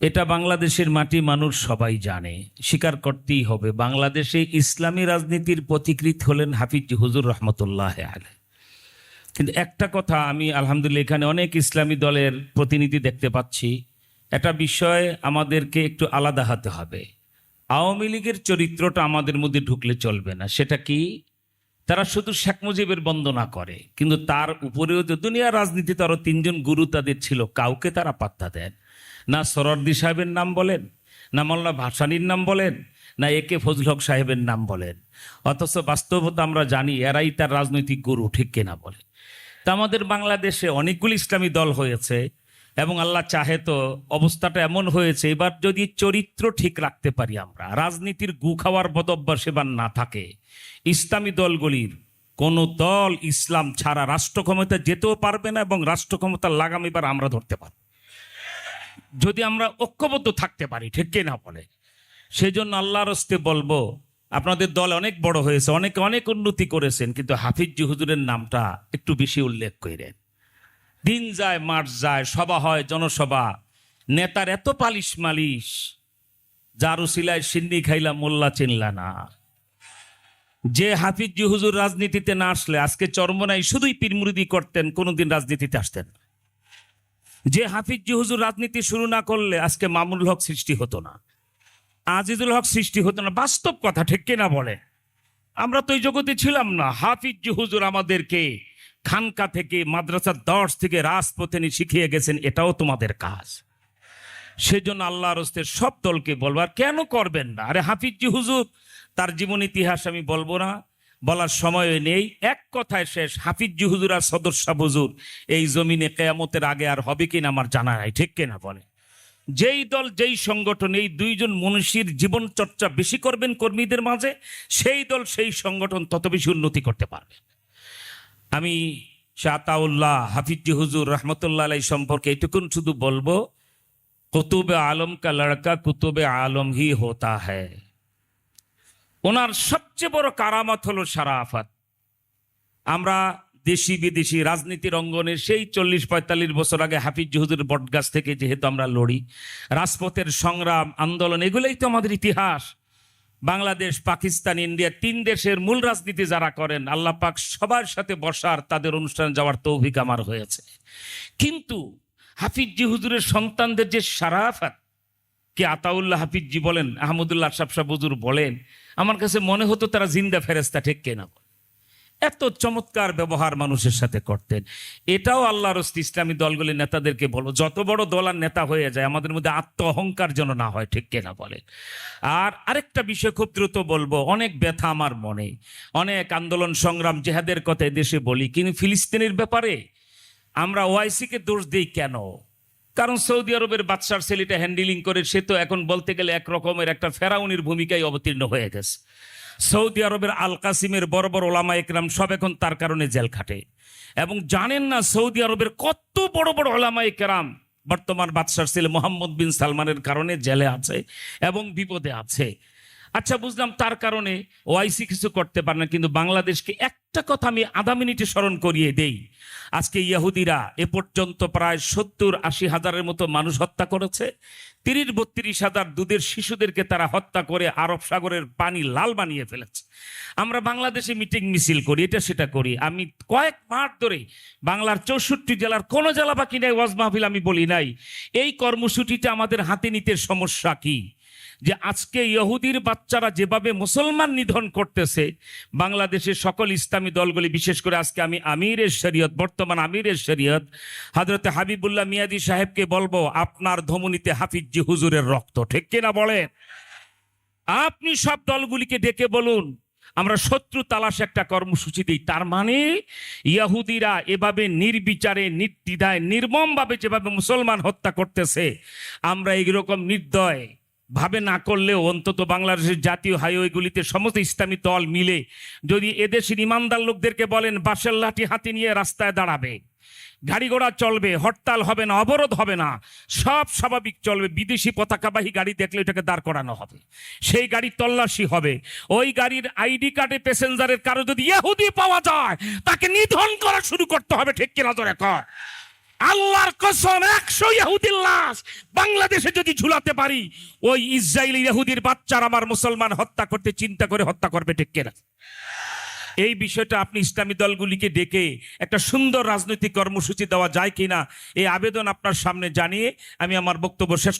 এটা বাংলাদেশের মাটি মানুষ সবাই জানে। স্বীকার করতেই হবে, বাংলাদেশে ইসলামী রাজনীতির পথিকৃত হলেন হাফিজ হুজুর রহমতুল্লাহ আলে কিন্তু একটা কথা আমি আলহামদুলিল্লাহ এখানে অনেক ইসলামী দলের প্রতিনিধি দেখতে পাচ্ছি। একটা বিষয় আমাদেরকে একটু আলাদা হতে হবে। আওয়ামী লীগের চরিত্রটা আমাদের মধ্যে ঢুকলে চলবে না। সেটা কি? তারা শুধু শেখ মুজিবের বন্দনা করে, কিন্তু তার উপরেও যে দুনিয়া রাজনীতিতে আরও তিনজন গুরু তাদের ছিল, কাউকে তারা পাত্তা দেন না সরর্দি সাহেবের নাম বলেন, না মোল্লা ভাসানির নাম বলেন, না একে ফজল হক সাহেবের নাম বলেন। অথচ বাস্তবতা আমরা জানি এরাই তার রাজনৈতিক গুরু, ঠিক কিনা বলে। তা আমাদের বাংলাদেশে অনেকগুলি ইসলামী দল হয়েছে এবং আল্লাহ চাহে তো অবস্থাটা এমন হয়েছে, এবার যদি চরিত্র ঠিক রাখতে পারি আমরা, রাজনীতির গু খাওয়ার বদভ্যাস এবার না থাকে, ইসলামী দলগুলির কোন দল ইসলাম ছাড়া রাষ্ট্র ক্ষমতা যেতেও পারবে না এবং রাষ্ট্র ক্ষমতার লাগাম এবার আমরা ধরতে পারব। যদি আমরা ঐক্যবদ্ধ থাকতে পারি, ঠিক না বলে? সেই জন্য আল্লাহর হস্তে বলব, আপনাদের দল অনেক বড় হয়েছে, অনেক অনেক উন্নতি করেছেন, কিন্তু হাফিজ হুজুরের নামটা একটু বেশি উল্লেখ করেন দিন যায় মাস যায়, সভা হয়, জনসভা। নেতার এত পালিশ মালিশ যার উসিলায় সিন্নি খাইলা মোল্লা চিনলা না। যে হাফিজ হুজুর রাজনীতিতে না আসলে, আজকে চরমনাই শুধুই পীরমুরিদি করতেন, কোনোদিন রাজনীতিতে আসতেন না। যে হাফিজ হুজুর রাজনীতি শুরু না করলে আজকে মামুল হক সৃষ্টি হতো না। আজিজুল হক সৃষ্টি হতো না। বাস্তব কথা ঠিক কিনা বলে? আমরা তো এই জগতে ছিলাম না। হাফিজ হুজুর আমাদেরকে খানকা থেকে, মাদ্রাসার দর্শ থেকে রাজপথে শিখিয়ে গেছেন, এটাও তোমাদের কাজ। সেজন্য আল্লাহ হস্তে সব দলকে বলবার কেন করবেন না? আরে হাফিজি হুজুর, তার জীবন ইতিহাস আমি বলব না। বলার সময় নেই। এক কথায় শেষ। হাফিজি আর সদস্য হুজুর, এই জমিনে কেয়ামতের আগে আর হবে কিনা আমার জানা নাই। ঠিক কিনা বলে যেই দল, যেই সংগঠন, এই দুইজন মনীষীর জীবন চর্চা বেশি করবেন কর্মীদের মাঝে, সেই দল, সেই সংগঠন তত বেশি উন্নতি করতে পারবে। আমি শাহতাউল্লাহ হাফিজি হুজুর রহমতুল্লাহ আলাই সম্পর্কে এটুকুন শুধু বলব, কুতুবে আলম কা লড়কা কুতুবে আলম হি হোতা হ্যায়। ওনার সবচেয়ে বড় কারামত হলো সারা আফাত আমরা দেশি বিদেশি রাজনীতির অঙ্গনে সেই চল্লিশ পঁয়তাল্লিশ বছর আগে হাফিজ হুজুর বটগাছ থেকে যেহেতু আমরা লড়ি, রাজপথের সংগ্রাম, আন্দোলন, এগুলোই তো আমাদের ইতিহাস। বাংলাদেশ, পাকিস্তান, ইন্ডিয়া, তিন দেশের মূল রাজনীতি যারা করেন, আল্লাহ পাক সবার সাথে বসার, তাদের অনুষ্ঠানে যাওয়ার তৌফিক আমার হয়েছে। কিন্তু হাফিজি হুজুরের সন্তানদের যে সারাফাত কে আতাউল্লাহ হাফিজি বলেন, আহমদুল্লাহ শাহ হুজুর বলেন আমার কাছে মনে হতো তারা জিন্দা ফেরেস্তা ঠিক কেনা বলে। এত চমৎকার ব্যবহার মানুষের সাথে করতেন। এটাও আল্লাহর হস্তে ইসলামী দলগুলি নেতাদেরকে বলব যত বড় দল আর নেতা হয়ে যায়, আমাদের মধ্যে আত্ম অহংকার যেন না হয়, ঠিক কেনা বলে আর আরেকটা বিষয় খুব দ্রুত বলব, অনেক ব্যথা আমার মনে। অনেক আন্দোলন সংগ্রাম জেহাদের কথা দেশে বলি, কিন্তু ফিলিস্তিনের ব্যাপারে আমরা ওয়াইসিকে দোষ দিই কেন? কারণ সৌদি আরবের বাদশার ছেলেটা হ্যান্ডেলিং করে, সে তো এখন বলতে গেলে এক রকমের একটা ফেরাউনির ভূমিকায় অবতীর্ণ হয়ে গেছে। সৌদি আরবের আল কাসিমের বড় বড় ওলামা একরাম সব এখন তার কারণে জেল খাটে। এবং জানেন না সৌদি আরবের কত বড় বড় ওলামা একরাম বর্তমান বাদশার ছেলে মোহাম্মদ বিন সালমানের কারণে জেলে আছে এবং বিপদে আছে। আচ্ছা বুঝলাম তার কারণে ওআইসি কিছু করতে পারে না, কিন্তু বাংলাদেশকে একটা কথা আমি আধা মিনিটে স্মরণ করিয়ে দেই। আজকে ইয়াহুদিরা এ পর্যন্ত প্রায় সত্তর আশি হাজারের মতো মানুষ হত্যা করেছে। তিরিশ বত্রিশ হাজার দুধের শিশুদেরকে তারা হত্যা করে আরব সাগরের পানি লাল বানিয়ে ফেলেছে। আমরা বাংলাদেশে মিটিং মিছিল করি, এটা সেটা করি। আমি কয়েক মাস ধরে বাংলার চৌষট্টি জেলার কোনো জেলা বাকি নাই, ওয়াজ মাহফিল আমি বলি নাই। এই কর্মসূচিটা আমাদের হাতে নিতে সমস্যা কি? যে আজকে ইহুদির বাচ্চারা যেভাবে মুসলমান নিধন করতেছে, বাংলাদেশের সকল ইসলামী দলগুলি, বিশেষ করে আজকে আমি আমিরের শরীয়ত, বর্তমান আমিরের শরীয়ত হজরতে হাবিবুল্লাহ মিয়াদি সাহেবকে বলব, আপনার ধমনীতে হাফিজি হুজুরের রক্ত, ঠিক কিনা বলেন? আপনি সব দলগুলিকে ডেকে বলুন, আমরা শত্রু তালাশ একটা কর্মসূচি দিই। তার মানে ইয়াহুদিরা এভাবে নির্বিচারে, নির্দ্বিধায়, নির্মমভাবে যেভাবে মুসলমান হত্যা করতেছে, আমরা এইরকম নির্দয় ভাবে না করলেও অন্তত বাংলাদেশের জাতীয় হাইওয়েগুলিতে সমস্ত ইসলামী দল মিলে যদি এদেশের ইমানদার লোকদেরকে বলেন বাসের লাঠি হাতে নিয়ে রাস্তায় দাঁড়াবে, গাড়ি ঘোড়া চলবে, হরতাল হবে না, অবরোধ হবে না, সব স্বাভাবিক চলবে, বিদেশি পতাকাবাহী গাড়ি দেখলে এটাকে দাঁড় করানো হবে। সেই গাড়ি তল্লাশি হবে। ওই গাড়ির আইডি কার্ডে প্যাসেঞ্জারের কারও যদি ইহুদি পাওয়া যায়, তাকে নিধন করা শুরু করতে হবে, ঠিক কিনা তোর কর। আল্লাহর কসম একশো ইহুদির লাশ বাংলাদেশে যদি ঝুলাতে পারি, ওই ইসরায়েলি ইহুদির বাচ্চার আমার মুসলমান হত্যা করতে, চিন্তা করে হত্যা করবে কিনা? এই বিষয়টা আপনি ইসলামী দলগুলিকে ডেকে একটা সুন্দর রাজনৈতিক কর্মসূচি দেওয়া যায় কিনা, এই আবেদন আপনার সামনে জানিয়ে আমি আমার বক্তব্য শেষ